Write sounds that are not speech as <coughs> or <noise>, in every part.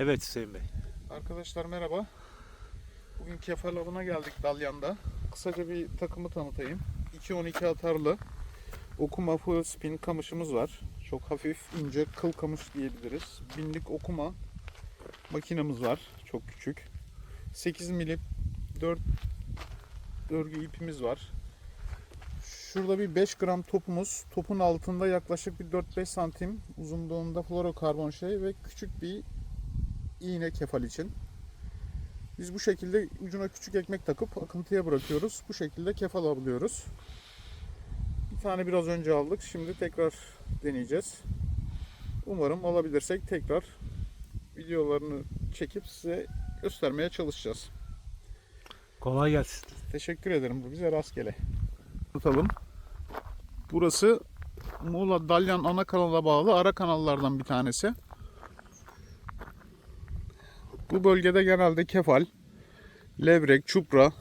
Evet Hüseyin Bey. Arkadaşlar merhaba. Bugün kefal avına geldik Dalyan'da. Kısaca bir takımı tanıtayım. 2-12 atarlı okuma full spin kamışımız var. Çok hafif ince kıl kamış diyebiliriz. Binlik okuma makinamız var. Çok küçük. 8 milim 4 örgü ipimiz var. Şurada bir 5 gram topumuz. Topun altında yaklaşık bir 4-5 santim uzunluğunda fluorokarbon şey ve küçük bir iğne kefal için. Biz bu şekilde ucuna küçük ekmek takıp akıntıya bırakıyoruz. Bu şekilde kefal avlıyoruz. Bir tane biraz önce aldık. Şimdi tekrar deneyeceğiz. Umarım alabilirsek tekrar videolarını çekip size göstermeye çalışacağız. Kolay gelsin. Teşekkür ederim. Bu bize rastgele. Tutalım. Burası Muğla Dalyan ana kanala bağlı ara kanallardan bir tanesi. Bu bölgede genelde kefal, levrek, çupra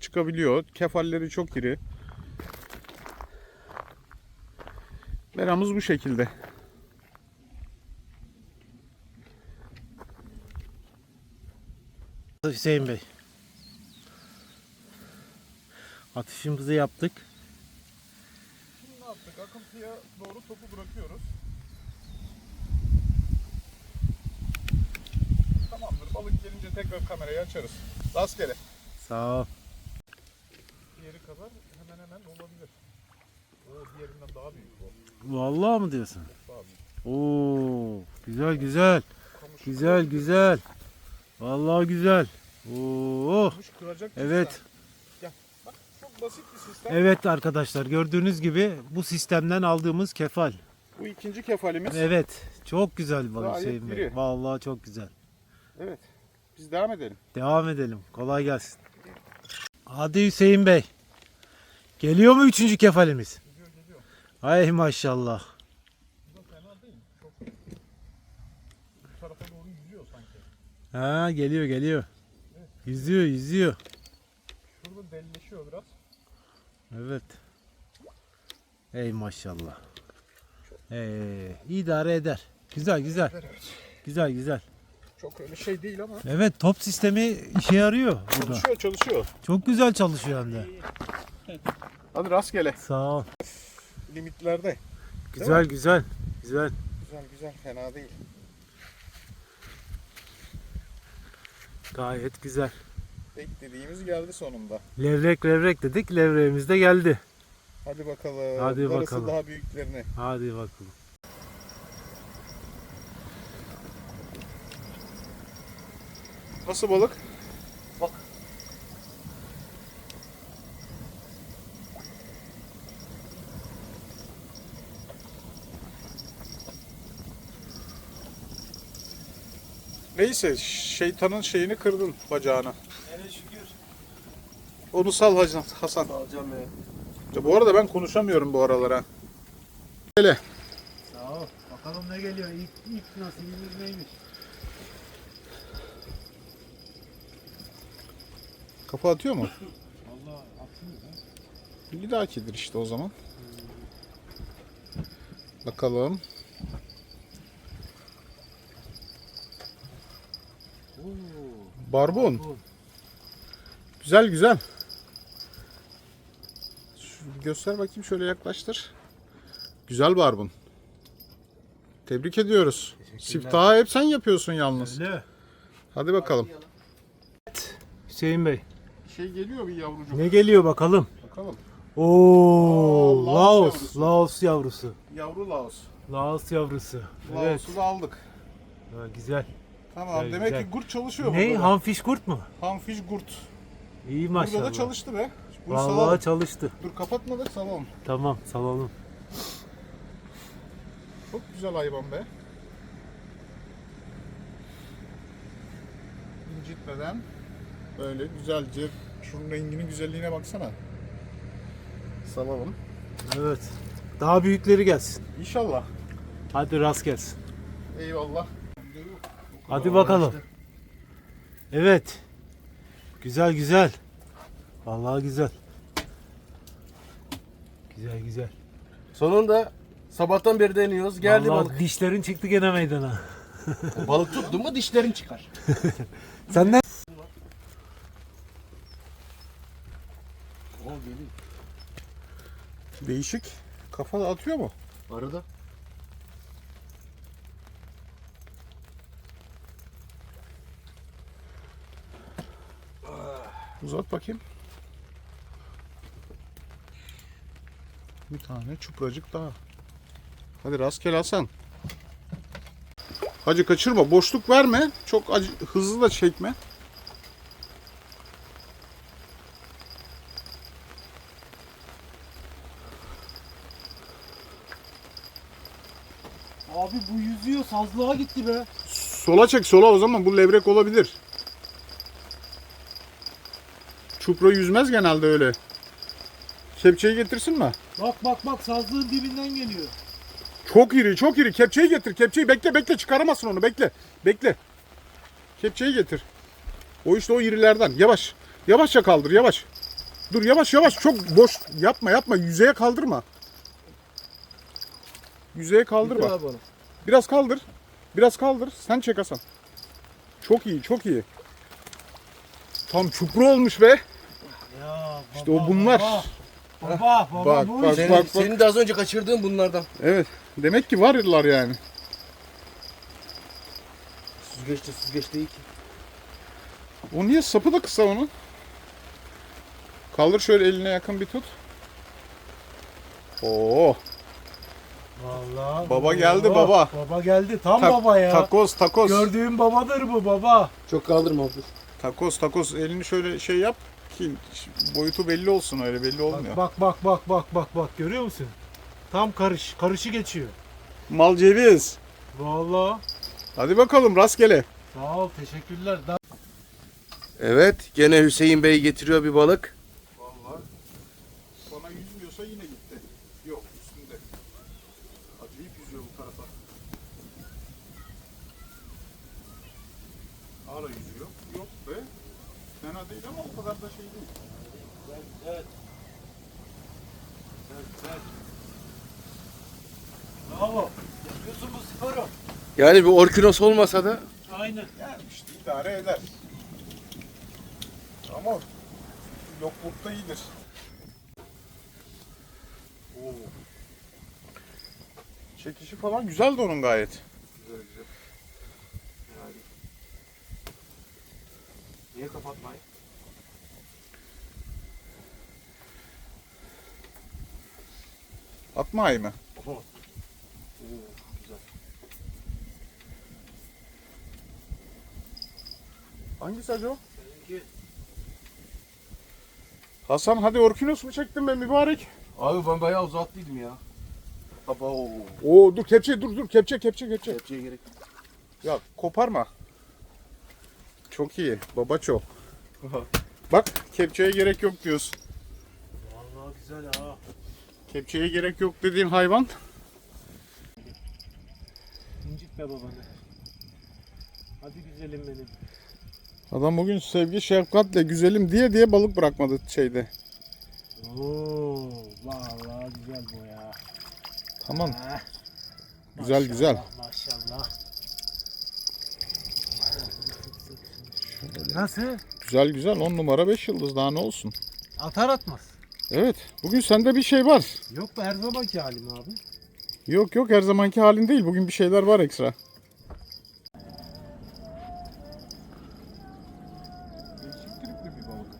çıkabiliyor. Kefalleri çok iri. Meramız bu şekilde. Hüseyin Bey. Atışımızı yaptık. Şimdi ne yaptık? Akıntıya doğru topu bırakıyoruz. Balık gelince tekrar kamerayı açarız. Rastgele. Sağ ol. Diğeri kadar hemen hemen olabilir. O diğerinden daha büyük bu. Vallahi mı diyorsun? Daha büyük. Oo, güzel güzel. Kamış Güzel güzel. Vallahi güzel. Oo. Kıracak. Evet. sistem. Gel. Bak çok basit bir sistem. Evet arkadaşlar gördüğünüz gibi bu sistemden aldığımız kefal. Bu ikinci kefalimiz. Evet. Çok güzel balık Hüseyin Bey. Vallahi çok güzel. Evet. Biz devam edelim. Devam edelim. Kolay gelsin. Hadi Hüseyin Bey. Geliyor mu üçüncü kefalimiz? Gidiyor geliyor. Ay maşallah. Bu da fena değil. Bu tarafa doğru yüzüyor sanki. Ha geliyor geliyor. Yüzüyor yüzüyor. Şurada delleşiyor biraz. Evet. Ey maşallah. Ee, idare eder. Güzel güzel. Evet. Güzel güzel. Çok öyle şey değil ama. Evet top sistemi işe yarıyor burada. Çalışıyor çalışıyor. Çok güzel çalışıyor hem de. <laughs> Hadi rastgele. Sağ ol. Limitlerde. Güzel güzel. Güzel. Güzel güzel fena değil. Gayet güzel. Beklediğimiz geldi sonunda. Levrek levrek dedik. Levreğimiz de geldi. Hadi bakalım. Hadi Darısı bakalım. daha büyüklerini. Hadi bakalım. Nasıl balık? Bak. Neyse şeytanın şeyini kırdın bacağını. Hele şükür. Onu sal Hasan. Hasan. Alacağım ya. Ya Bu arada ben konuşamıyorum bu aralara. Böyle. Sağ ol. Bakalım ne geliyor. İlk, ilk nasibimiz neymiş? Kafa atıyor mu? Vallahi atsın ya. Bir dahakidir işte o zaman. Bakalım. Oo. Barbun. bu. Güzel güzel. Şu göster bakayım şöyle yaklaştır. Güzel barbun. Tebrik ediyoruz. Siftahı hep sen yapıyorsun yalnız. Öyle. Hadi bakalım. Hüseyin Bey. Şey geliyor bir yavrucuk. Ne geliyor bakalım? Bakalım. Oo, Aa, Laos Laos, yavrusu. Laos yavrusu. Yavru Laos. Laos yavrusu. Evet. Laos'u da aldık. Ha, güzel. Tamam Güzel, demek güzel. ki gurt çalışıyor Ne? burada. da. Hanfiş kurt mu? Hanfiş gurt. İyi maşallah. Burada da çalıştı be. Bunu Vallahi salalım. çalıştı. Dur kapatmadık salalım. Tamam, salalım. Çok güzel hayvan be. İncitmeden böyle güzelce şunun renginin güzelliğine baksana. Salalım. Evet. Daha büyükleri gelsin. İnşallah. Hadi rast gelsin. Eyvallah. Hadi bakalım. Evet. Güzel güzel. Vallahi güzel. Güzel güzel. Sonunda sabahtan beri deniyoruz. Geldi Vallahi balık. dişlerin çıktı gene meydana. Balık tuttun mu dişlerin çıkar. <laughs> Sen ne? O geliyor. Değişik. Kafa atıyor mu? Arada. Uzat bakayım. Bir tane çupracık daha. Hadi rastgele Hasan. Hacı kaçırma. Boşluk verme. Çok acı, hızlı da çekme. Abi bu yüzüyor sazlığa gitti be. Sola çek sola o zaman bu levrek olabilir. Çupra yüzmez genelde öyle. Kepçeyi getirsin mi? Bak bak bak sazlığın dibinden geliyor. Çok iri çok iri. Kepçeyi getir. Kepçeyi bekle bekle çıkaramazsın onu bekle. Bekle. Kepçeyi getir. O işte o irilerden. Yavaş. Yavaşça kaldır yavaş. Dur yavaş yavaş çok boş yapma yapma yüzeye kaldırma. Yüzeye kaldırma. Biraz kaldır. Biraz kaldır. Sen çek Hasan. Çok iyi, çok iyi. Tam çupra olmuş be. Ya İşte o bunlar. Baba baba, baba Bak, bu bak, iş. Senin, bak. senin de az önce kaçırdığın bunlardan. Evet. Demek ki varlar yani. Süzgeçte süzgeç değil ki. O niye sapı da kısa onun? Kaldır şöyle eline yakın bir tut. Oo, Vallahi. Baba geldi, baba. Baba geldi tam tak- baba ya. takoz takoz. Gördüğüm babadır bu baba. Çok kaldırma abi. Takoz takoz elini şöyle şey yap ki boyutu belli olsun öyle belli olmuyor. Bak bak bak bak bak bak görüyor musun? Tam karış, karışı geçiyor. Mal ceviz. Vallahi. Hadi bakalım rastgele. Sağ ol, teşekkürler. Da- Evet gene Hüseyin Bey getiriyor bir balık. Vallahi bana yüzmüyorsa yine gitti. Yok üstünde. Acayip yüzüyor bu tarafa. Hala yüzüyor. Yok be. Fena değil ama o kadar da şey değil. Bravo. Yapıyorsun bu sporu. Yani bir orkinos olmasa da Aynen. Yani işte idare eder. Ama yoklukta iyidir. Oo. Çekişi falan güzeldi onun gayet. Güzel güzel. Yani. Niye kapatmayın? Atma ayı mı? Oo, güzel. Hangisi acaba? Seninki. Hasan hadi Orkinos mu çektin be mübarek? Abi ben bayağı uzattıydım ya. Baba o. Oo dur kepçe dur dur kepçe kepçe kepçe. Kepçeye gerek yok. Ya koparma. Çok iyi. Babaço. <laughs> Bak kepçeye gerek yok diyorsun. Vallahi güzel ha. Kepçeye gerek yok dediğin hayvan. İncitme babanı. Hadi güzelim benim. Adam bugün sevgi şefkatle güzelim diye diye balık bırakmadı şeyde. Oo, vallahi güzel bu ya. Tamam. Heh. Güzel, Maşallah, güzel. Maşallah. Nasıl? Güzel güzel 10 numara 5 yıldız daha ne olsun. Atar atmaz. Evet bugün sende bir şey var. Yok be her zamanki halim abi. Yok yok her zamanki halin değil bugün bir şeyler var ekstra. Değişik tripli bir balık.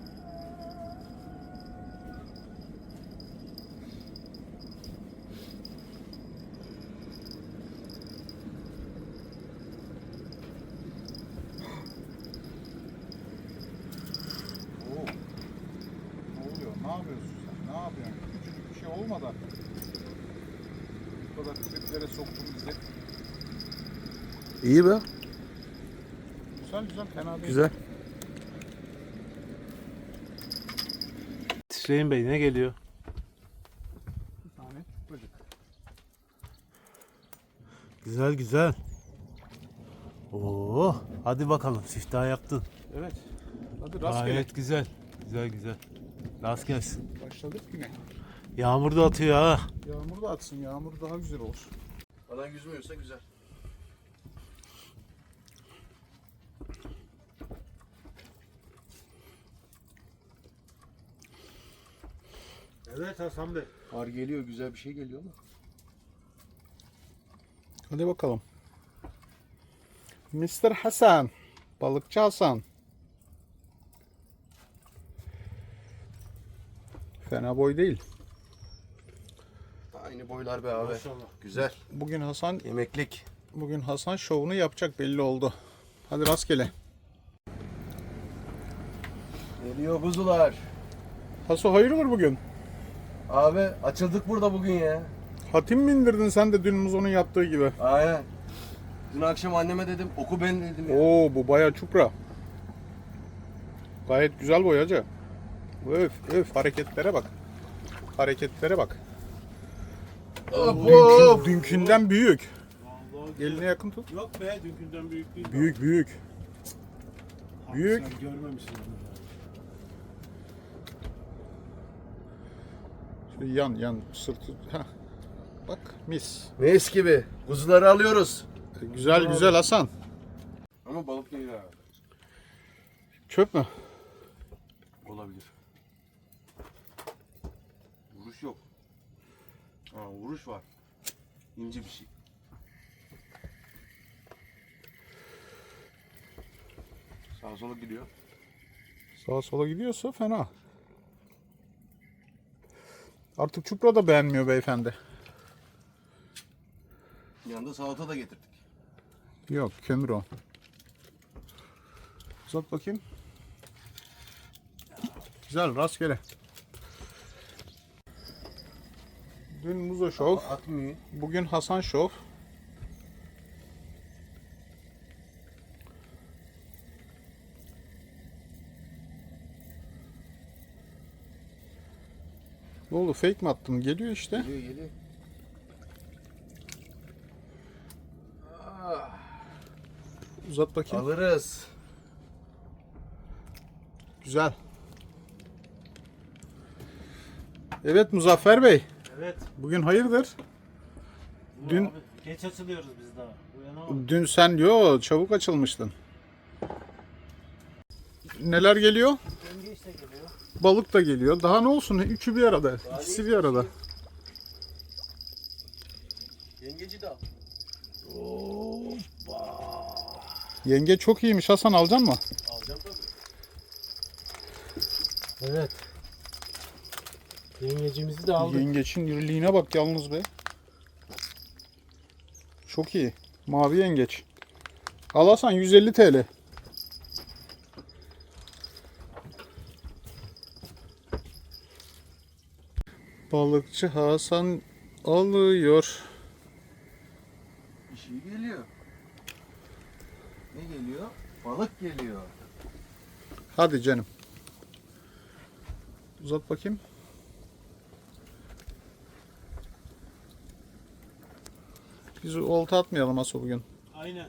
Oo. Ne oluyor? Ne yapıyorsun sen? Ne yapıyorsun? Küçücük bir şey olmadan. Bu kadar triplere soktun bizi. İyi be. Güzel güzel fena değil. Güzel. Hüseyin Bey ne geliyor? Bir tane çupracık. Güzel güzel. Oo, hadi bakalım siftah yaptın. Evet. Hadi rastgele. Gayet güzel. Güzel güzel. Rast gelsin. Başladık yine. Yağmur da atıyor ha. Yağmur da atsın. Yağmur daha güzel olur. Bana yüzmüyorsa güzel. Evet Hasan Bey. Ar geliyor güzel bir şey geliyor mu? Hadi bakalım. Mr. Hasan. Balıkçı Hasan. Fena boy değil. Aynı boylar be abi. Maşallah. Güzel. Bugün Hasan Yemeklik. bugün Hasan şovunu yapacak belli oldu. Hadi rastgele. Geliyor kuzular. Haso hayırdır bugün? Abi açıldık burada bugün ya. Hatim mi indirdin sen de dün Muzo'nun yaptığı gibi? Aynen. Dün akşam anneme dedim oku ben dedim ya. Oo bu bayağı çupra. Gayet güzel boyacı. Öf öf hareketlere bak. Hareketlere bak. Dünkü, dünkünden büyük. Vallahi Eline yakın tut. Yok be dünkünden büyük değil. Büyük büyük. Büyük. Sen görmemişsin onu. Şöyle yan yan sırtı. Heh. Bak mis. Mis gibi. Kuzuları alıyoruz. Güzel güzel Hasan. Ama balık değil abi. Çöp mü? Olabilir. Vuruş yok. Aa, vuruş var. İnce bir şey. Sağa sola gidiyor. Sağa sola gidiyorsa fena. Artık çupra da beğenmiyor beyefendi. Yanında salata da getirdik. Yok kömür o. Uzat bakayım. Güzel rastgele. Dün Muzo Şov, Atmıyor. bugün Hasan Şov. Ne oldu fake mi attım? Geliyor işte. Geliyor geliyor. Ah, Uzat bakayım. alırız. Güzel. Evet Muzaffer Bey. Evet. Bugün hayırdır? Bu Dün- abi, geç açılıyoruz biz daha. Uyanamadık. Dün sen yo çabuk açılmıştın. Neler geliyor? Denge işte geliyor. Balık da geliyor. Daha ne olsun? Üçü bir arada. İkisi bir arada. Yengeci de al. Yenge çok iyiymiş Hasan alacaksın mı? Alacağım tabii. Evet. Yengecimizi de aldık. Yengeçin iriliğine bak yalnız be. Çok iyi. Mavi yengeç. Al Hasan 150 TL. Balıkçı Hasan alıyor. Bir şey geliyor. Ne geliyor? Balık geliyor. Hadi canım. Uzat bakayım. Biz olta atmayalım Aso bugün. Aynen.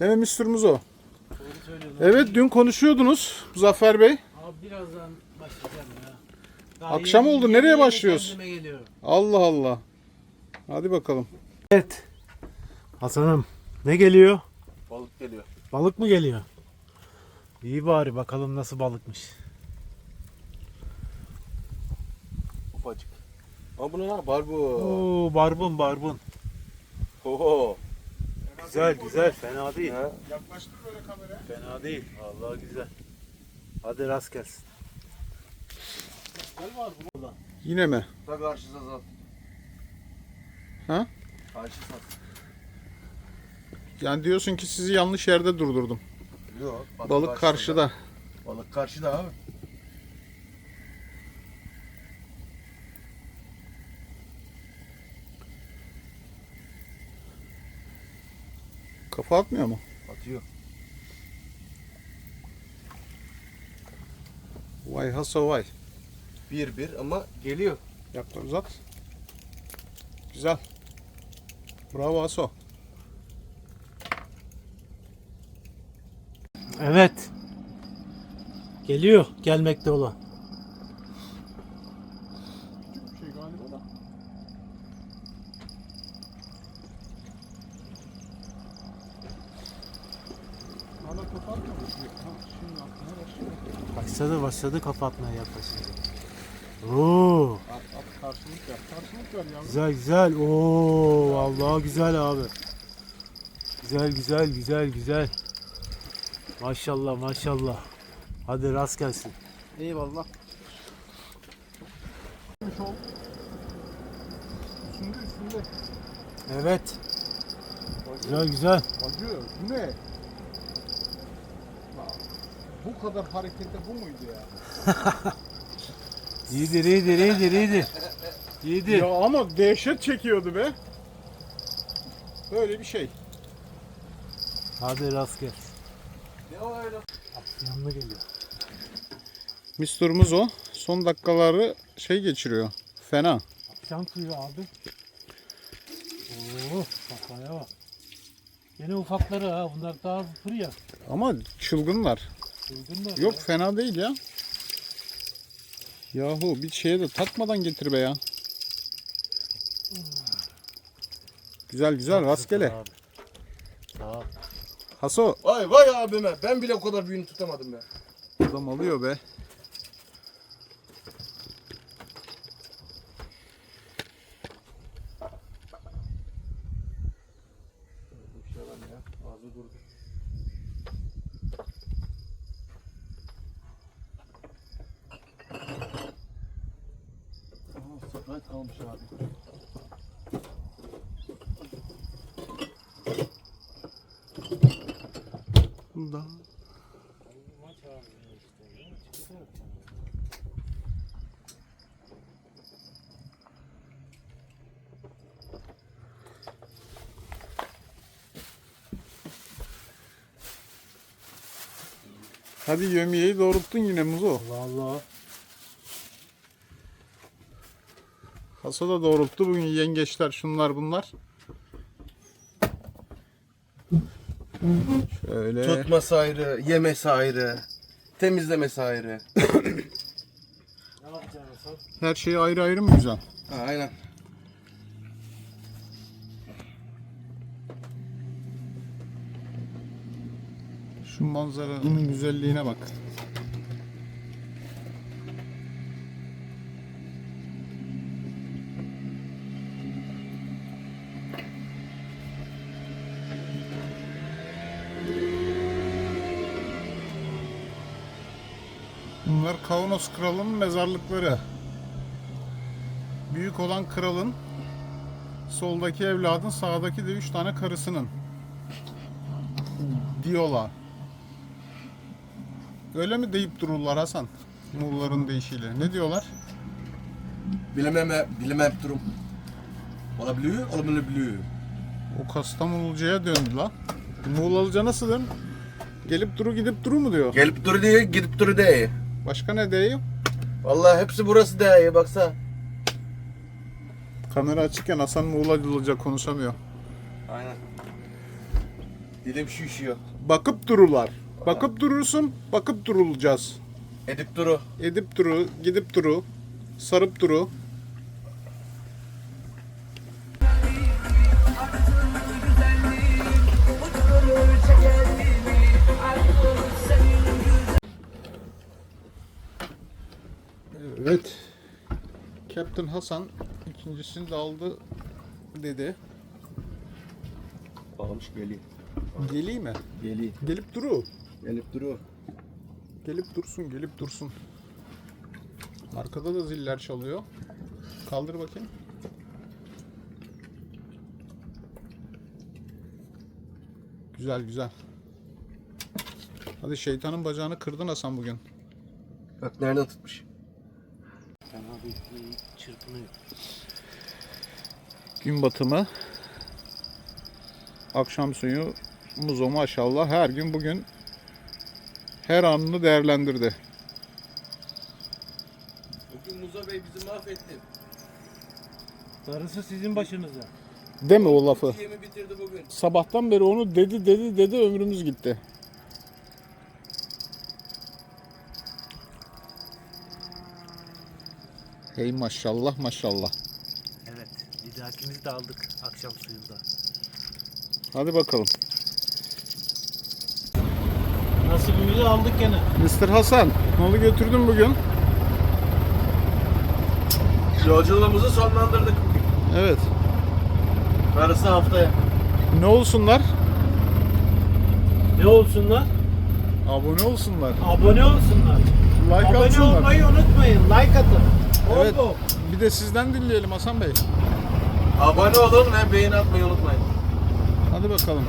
Değil mi Mr. Muzo? Doğru söylüyorsun. Evet dün konuşuyordunuz Zafer Bey. Abi birazdan başlayacağım ya. Akşam oldu, nereye başlıyoruz? Allah Allah. Hadi bakalım. Evet. Hasan'ım ne geliyor? Balık geliyor. Balık mı geliyor? İyi bari bakalım nasıl balıkmış. Ufacık. Ama bu ne lan? Barbu. Oo barbun barbun. Oho. Güzel güzel fena değil. Yaklaştır böyle kameraya. Fena değil. Vallahi güzel. Hadi rast gelsin. Var burada. Yine mi? Da karşı sat. Ha? Karşı sat. Yani diyorsun ki sizi yanlış yerde durdurdum. Yok. Balık karşıda. Balık karşıda abi. Kafa atmıyor mu? Atıyor. Vay haso vay. Bir bir ama geliyor. Yaklaş uzat. Güzel. Bravo Haso. Evet. Geliyor gelmekte olan. şey galiba da. Hala kafa atmamış. Ha, şimdi atmaya başlıyor. Başladı başladı kapatmaya yaklaşıyor. Oo, At, at karşılık yap. Karşılık ver yavrum. güzel güzel. Oo, vallahi güzel abi. Güzel güzel güzel güzel. Maşallah maşallah. Hadi rast gelsin. Eyvallah. Üstünde üstünde. Evet. Güzel güzel. Acı bu ne? Bu kadar harekette bu muydu ya? <laughs> İyidir iyidir iyidir iyidir. İyidir. Ya ama dehşet çekiyordu be. Böyle bir şey. Hadi rast gel. Yanına geliyor. Mr. Muzo son dakikaları şey geçiriyor. Fena. Akşam suyu abi. Oo, kafaya bak. Yine ufakları ha. Bunlar daha fır ya. Ama çılgınlar. Çılgınlar Yok ya. fena değil ya. Yahu bir şeye de takmadan getir be ya. Güzel güzel rastgele. Abi. Sağ ol. Haso Vay vay abime. Ben bile o kadar büyüğünü tutamadım be. adam alıyor be. Çıktı. Hadi yömiyeyi doğrulttun yine Muzo. Vallahi. Haso da doğrulttu bugün yengeçler şunlar bunlar. Şöyle. Tutması ayrı, yemesi ayrı, temizlemesi ayrı. <coughs> Her şey ayrı ayrı mı güzel? Ha, aynen. Şu manzaranın güzelliğine bak. Kaunos kralının mezarlıkları. Büyük olan kralın, soldaki evladın, sağdaki de üç tane karısının. Diyorlar. Öyle mi deyip dururlar Hasan? Muğulların deyişiyle. Ne diyorlar? Bilemem, bilemem durum. Olabiliyor, olamayabiliyor. O Kastamonulucuya döndü lan. Muğlalıca nasıl dön? Gelip duru gidip duru mu diyor? Gelip duru diye, gidip duru diye. Başka ne diyor? Vallahi hepsi burası diye, baksa. Kamera açıkken Hasan Muğlalıca konuşamıyor. Aynen. Dilim şişiyor. Bakıp dururlar. Bakıp durursun, bakıp durulacağız. Edip duru. Edip duru, gidip duru, sarıp duru. Captain Hasan ikincisini de aldı dedi. Almış geliyor. Geleyim mi? Geliyor. Gelip duru. Gelip duru. Gelip dursun, gelip dursun. Arkada da ziller çalıyor. Kaldır bakayım. Güzel güzel. Hadi şeytanın bacağını kırdın Hasan bugün. Bak nereden tutmuş. Bir çırpınıyor. Gün batımı. Akşam suyu. Muzo maşallah her gün bugün her anını değerlendirdi. Bugün Muzo Bey bizi mahvetti. Darısı sizin başınıza. Deme o lafı. Yemi bitirdi bugün. Sabahtan beri onu dedi dedi dedi ömrümüz gitti. Hey maşallah maşallah. Evet. Bir dahakimizi de aldık akşam suyunda. Hadi bakalım. Nasibimizi aldık gene. Mr. Hasan, malı götürdün bugün. Yolculuğumuzu sonlandırdık. Evet. Darısı haftaya. Ne olsunlar? Ne olsunlar? Abone olsunlar. Abone olsunlar. Like Abone atsınlar. olmayı unutmayın. Like atın. Evet. Bir de sizden dinleyelim Hasan Bey. Abone olun ve beğeni atmayı unutmayın. Hadi bakalım.